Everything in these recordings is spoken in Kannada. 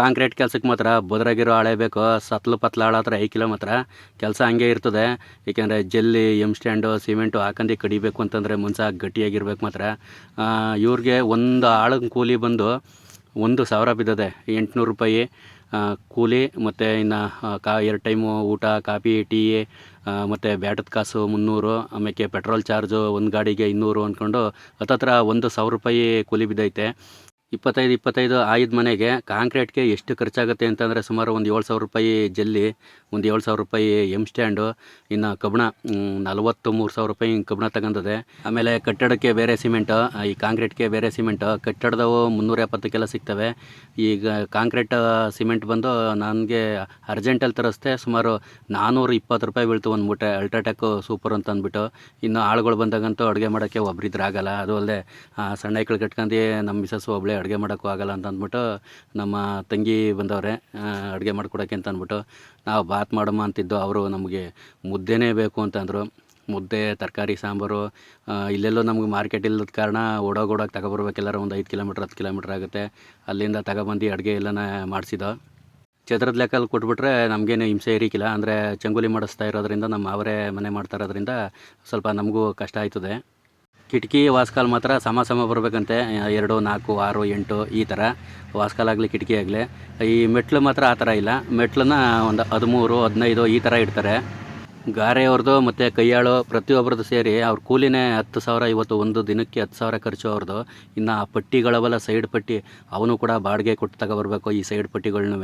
ಕಾಂಕ್ರೀಟ್ ಕೆಲಸಕ್ಕೆ ಮಾತ್ರ ಬದ್ರಾಗಿರೋ ಹಳೆ ಬೇಕು. ಸತ್ಲು ಪತ್ಲ ಹತ್ರ ಐಕಿಲ್ಲ ಮಾತ್ರ ಕೆಲಸ ಹಂಗೆ ಇರ್ತದೆ. ಏಕೆಂದರೆ ಜಲ್ಲಿ, ಎಂ ಸ್ಟ್ಯಾಂಡು, ಸಿಮೆಂಟು ಹಾಕಂದು ಕಡಿಬೇಕು ಅಂತಂದರೆ ಮುಂಚೆ ಗಟ್ಟಿಯಾಗಿರ್ಬೇಕು ಮಾತ್ರ. ಇವ್ರಿಗೆ ಒಂದು ಆಳಿನ ಕೂಲಿ ಬಂದು ಒಂದು ಸಾವಿರ ಬಿದ್ದದೆ. ಎಂಟುನೂರು ರೂಪಾಯಿ ಕೂಲಿ ಮತ್ತು ಇನ್ನು ಕಾ, ಎರಡು ಟೈಮು ಊಟ, ಕಾಫಿ, ಟೀ ಮತ್ತು ಬ್ಯಾಟದ ಕಾಸು ಮುನ್ನೂರು ಆಮೇಲೆ ಪೆಟ್ರೋಲ್ ಚಾರ್ಜು ಒಂದು ಗಾಡಿಗೆ ಇನ್ನೂರು ಅಂದ್ಕೊಂಡು ಹತ್ತತ್ರ ಒಂದು ಸಾವಿರ ರೂಪಾಯಿ ಕೂಲಿ ಬಿದ್ದೈತೆ. ಇಪ್ಪತ್ತೈದು ಇಪ್ಪತ್ತೈದು ಆಯ್ದ ಮನೆಗೆ ಕಾಂಕ್ರೀಟ್ಗೆ ಎಷ್ಟು ಖರ್ಚಾಗುತ್ತೆ ಅಂತಂದರೆ ಸುಮಾರು ಒಂದು ಏಳು ಸಾವಿರ ರೂಪಾಯಿ ಜಲ್ಲಿ, ಒಂದು ಏಳು ಸಾವಿರ ರೂಪಾಯಿ ಎಂ ಸ್ಟ್ಯಾಂಡು ಇನ್ನು ಕಬ್ಬಣ ನಲವತ್ತು, ಮೂರು ಸಾವಿರ ರೂಪಾಯಿ ಹಿಂಗೆ ಕಬ್ಬಣ ತಗೊಂಡದೆ ಆಮೇಲೆ ಕಟ್ಟಡಕ್ಕೆ ಬೇರೆ ಸಿಮೆಂಟು, ಈ ಕಾಂಕ್ರೀಟ್ಗೆ ಬೇರೆ ಸಿಮೆಂಟು, ಕಟ್ಟಡದವು ಮುನ್ನೂರ ಎಪ್ಪತ್ತಕ್ಕೆಲ್ಲ ಸಿಗ್ತವೆ. ಈಗ ಕಾಂಕ್ರೀಟ್ ಸಿಮೆಂಟ್ ಬಂದು ನನಗೆ ಅರ್ಜೆಂಟಲ್ಲಿ ತರಿಸ್ದೆ, ಸುಮಾರು ನಾನ್ನೂರು ಇಪ್ಪತ್ತು ರೂಪಾಯಿ ಬೀಳ್ತು ಒಂದು ಮೂಟೆ. ಅಲ್ಟ್ರಾಟೆಕ್ ಸೂಪರ್ ಅಂತ ಅಂದ್ಬಿಟ್ಟು. ಇನ್ನು ಆಳುಗಳು ಬಂದಾಗಂತೂ ಅಡುಗೆ ಮಾಡೋಕ್ಕೆ ಒಬ್ರಿದ್ರೆ ಆಗಲ್ಲ ಅದು ಅಲ್ಲದೆ ಸಣ್ಣ ಐಕಳು ಕಟ್ಕೊಂಡು ನಮ್ಮ ಮಿಸಸ್ ಒಬ್ಬಳೇ ಅಡುಗೆ ಮಾಡೋಕ್ಕೂ ಆಗಲ್ಲ ಅಂತ ಅಂದ್ಬಿಟ್ಟು ನಮ್ಮ ತಂಗಿ ಬಂದವ್ರೆ ಅಡುಗೆ ಮಾಡ್ಕೊಡೋಕೆ ಅಂತ ಅಂದ್ಬಿಟ್ಟು ನಾವು ಬಾತ್ ಮಾಡಮ್ಮ ಅಂತಿದ್ದು ಅವರು ನಮಗೆ ಮುದ್ದೆನೇ ಬೇಕು ಅಂತಂದರು ಮುದ್ದೆ, ತರಕಾರಿ, ಸಾಂಬಾರು ಇಲ್ಲೆಲ್ಲೋ ನಮಗೆ ಮಾರ್ಕೆಟ್ ಇಲ್ಲದ ಕಾರಣ ಓಡೋಗೋಡೋಕೆ ತಗೊಬರ್ಬೇಕೆಲ್ಲರೂ ಒಂದು ಐದು ಕಿಲೋಮೀಟ್ರ್, ಹತ್ತು ಕಿಲೋಮೀಟ್ರ್ ಆಗುತ್ತೆ. ಅಲ್ಲಿಂದ ತಗೊಬಂದು ಅಡುಗೆ ಎಲ್ಲನ ಮಾಡಿಸಿದೋ ಚದ್ರದ ಲೆಕ್ಕಲ್ಲಿ ಕೊಟ್ಬಿಟ್ರೆ ನಮಗೇನು ಹಿಂಸೆ ಇರಿಕಿಲ್ಲ. ಅಂದರೆ ಚಂಗುಲಿ ಮಾಡಿಸ್ತಾ ಇರೋದ್ರಿಂದ, ನಮ್ಮ ಅವರೇ ಮನೆ ಮಾಡ್ತಾ ಇರೋದ್ರಿಂದ ಸ್ವಲ್ಪ ನಮಗೂ ಕಷ್ಟ ಆಯ್ತದೆ. ಕಿಟಕಿ ವಾಸ್ಕಾಲ್ ಮಾತ್ರ ಸಮ ಸಮ ಬರಬೇಕಂತೆ, ಎರಡು, ನಾಲ್ಕು, ಆರು, ಎಂಟು, ಈ ಥರ ವಾಸ್ಕಾಲ್ ಆಗಲಿ, ಕಿಟಕಿ ಆಗಲಿ. ಈ ಮೆಟ್ಲು ಮಾತ್ರ ಆ ಥರ ಇಲ್ಲ. ಮೆಟ್ಲನ್ನ ಒಂದು ಹದಿಮೂರು, ಹದಿನೈದು ಈ ಥರ ಇಡ್ತಾರೆ. ಗಾರೆಯವ್ರದ್ದು ಮತ್ತು ಕೈಯಾಳು ಪ್ರತಿಯೊಬ್ಬರದ್ದು ಸೇರಿ ಅವ್ರ ಕೂಲಿನೇ ಹತ್ತು ಸಾವಿರ, ಇವತ್ತು ಒಂದು ದಿನಕ್ಕೆ ಹತ್ತು ಸಾವಿರ ಖರ್ಚು ಅವ್ರದ್ದು. ಇನ್ನು ಆ ಪಟ್ಟಿಗಳವೆಲ್ಲ ಸೈಡ್ ಪಟ್ಟಿ, ಅವನು ಕೂಡ ಬಾಡಿಗೆ ಕೊಟ್ಟು ತಗೊಬರ್ಬೇಕು ಈ ಸೈಡ್ ಪಟ್ಟಿಗಳ್ನೂ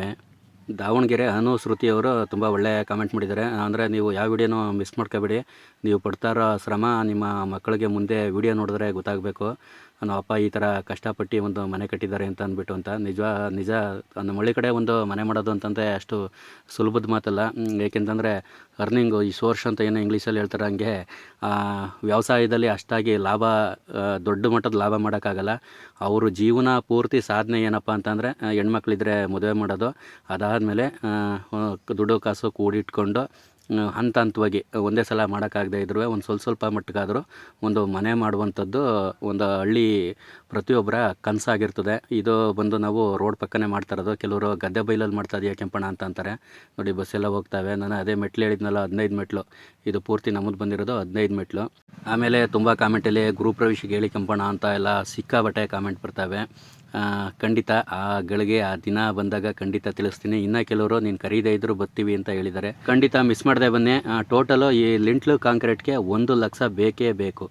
ದಾವಣಗೆರೆ ಅನು ಶ್ರುತಿ ಅವರು ತುಂಬ ಒಳ್ಳೆಯ ಕಾಮೆಂಟ್ ಮಾಡಿದ್ದಾರೆ. ಅಂದರೆ ನೀವು ಯಾವ ವಿಡಿಯೋನೂ ಮಿಸ್ ಮಾಡ್ಕೋಬೇಡಿ. ನೀವು ಪಡ್ತಾ ಇರೋ ಶ್ರಮ ನಿಮ್ಮ ಮಕ್ಕಳಿಗೆ ಮುಂದೆ ವಿಡಿಯೋ ನೋಡಿದ್ರೆ ಗೊತ್ತಾಗಬೇಕು. ನಮ್ಮ ಅಪ್ಪ, ಈ ಥರ ಕಷ್ಟಪಟ್ಟು ಒಂದು ಮನೆ ಕಟ್ಟಿದ್ದಾರೆ ಅಂತ ಅಂದ್ಬಿಟ್ಟು ಅಂತ. ನಿಜ ನಿಜ, ನಮ್ಮ ಹಳ್ಳಿ ಕಡೆ ಒಂದು ಮನೆ ಮಾಡೋದು ಅಂತಂದರೆ ಅಷ್ಟು ಸುಲಭದ ಮಾತಲ್ಲ. ಏಕೆಂತಂದರೆ ಅರ್ನಿಂಗು ಈ ಸೋರ್ಸ್ ಅಂತ ಏನೋ ಇಂಗ್ಲೀಷಲ್ಲಿ ಹೇಳ್ತಾರೆ ಹಂಗೆ ವ್ಯವಸಾಯದಲ್ಲಿ ಅಷ್ಟಾಗಿ ಲಾಭ ದೊಡ್ಡ ಮಟ್ಟದ ಲಾಭ ಮಾಡೋಕ್ಕಾಗಲ್ಲ. ಅವರು ಜೀವನ ಪೂರ್ತಿ ಸಾಧನೆ ಏನಪ್ಪ ಅಂತಂದರೆ ಹೆಣ್ಮಕ್ಳಿದ್ರೆ ಮದುವೆ ಮಾಡೋದು. ಅದಾದಮೇಲೆ ದುಡ್ಡು ಕಾಸು ಕೂಡಿಟ್ಕೊಂಡು ಹಂತ ಹಂತವಾಗಿ ಒಂದೇ ಸಲ ಮಾಡೋಕ್ಕಾಗದೇ ಇದ್ರೂ ಒಂದು ಸ್ವಲ್ಪ ಸ್ವಲ್ಪ ಮಟ್ಟಕ್ಕಾದರೂ ಒಂದು ಮನೆ ಮಾಡುವಂಥದ್ದು ಒಂದು ಹಳ್ಳಿ ಪ್ರತಿಯೊಬ್ಬರ ಕನಸಾಗಿರ್ತದೆ. ಇದು ಬಂದು ನಾವು ರೋಡ್ ಪಕ್ಕನೇ ಮಾಡ್ತಾ ಇರೋದು. ಕೆಲವರು ಗದ್ದೆ ಬೈಲಲ್ಲಿ ಮಾಡ್ತಾ ಇದೆಯಾ ಕೆಂಪಣ್ಣ ಅಂತ ಅಂತಾರೆ. ನೋಡಿ ಬಸ್ಸೆಲ್ಲ ಹೋಗ್ತವೆ. ನಾನು ಅದೇ ಮೆಟ್ಲು ಹೇಳಿದ್ನಲ್ಲ, ಹದಿನೈದು ಮೆಟ್ಲು. ಇದು ಪೂರ್ತಿ ನಮ್ಮದು ಬಂದಿರೋದು ಹದಿನೈದು ಮೆಟ್ಲು. ಆಮೇಲೆ ತುಂಬ ಕಾಮೆಂಟಲ್ಲಿ ಗ್ರೂಪ್ ಪ್ರವೇಶಕ್ಕೆ ಹೇಳಿ ಕೆಂಪಣ್ಣ ಅಂತ ಎಲ್ಲ ಸಿಕ್ಕಾಬಟ್ಟೆ ಕಾಮೆಂಟ್ ಬರ್ತವೆ. ಖಂಡಿತ ಆ ಗಳಿಗೆ ಆ ದಿನ ಬಂದಾಗ ಖಂಡಿತ ತಿಳಿಸ್ತೀನಿ. ಇನ್ನ ಕೆಲವರು ನೀನು ಕರೀದೇ ಇದ್ರು ಬರ್ತೀವಿ ಅಂತ ಹೇಳಿದ್ದಾರೆ. ಖಂಡಿತ ಮಿಸ್ ಮಾಡದೆ ಬನ್ನಿ. ಟೋಟಲು ಈ ಲಿಂಟ್ಲು ಕಾಂಕ್ರೀಟ್ಗೆ ಒಂದು ಲಕ್ಷ ಬೇಕೇ ಬೇಕು.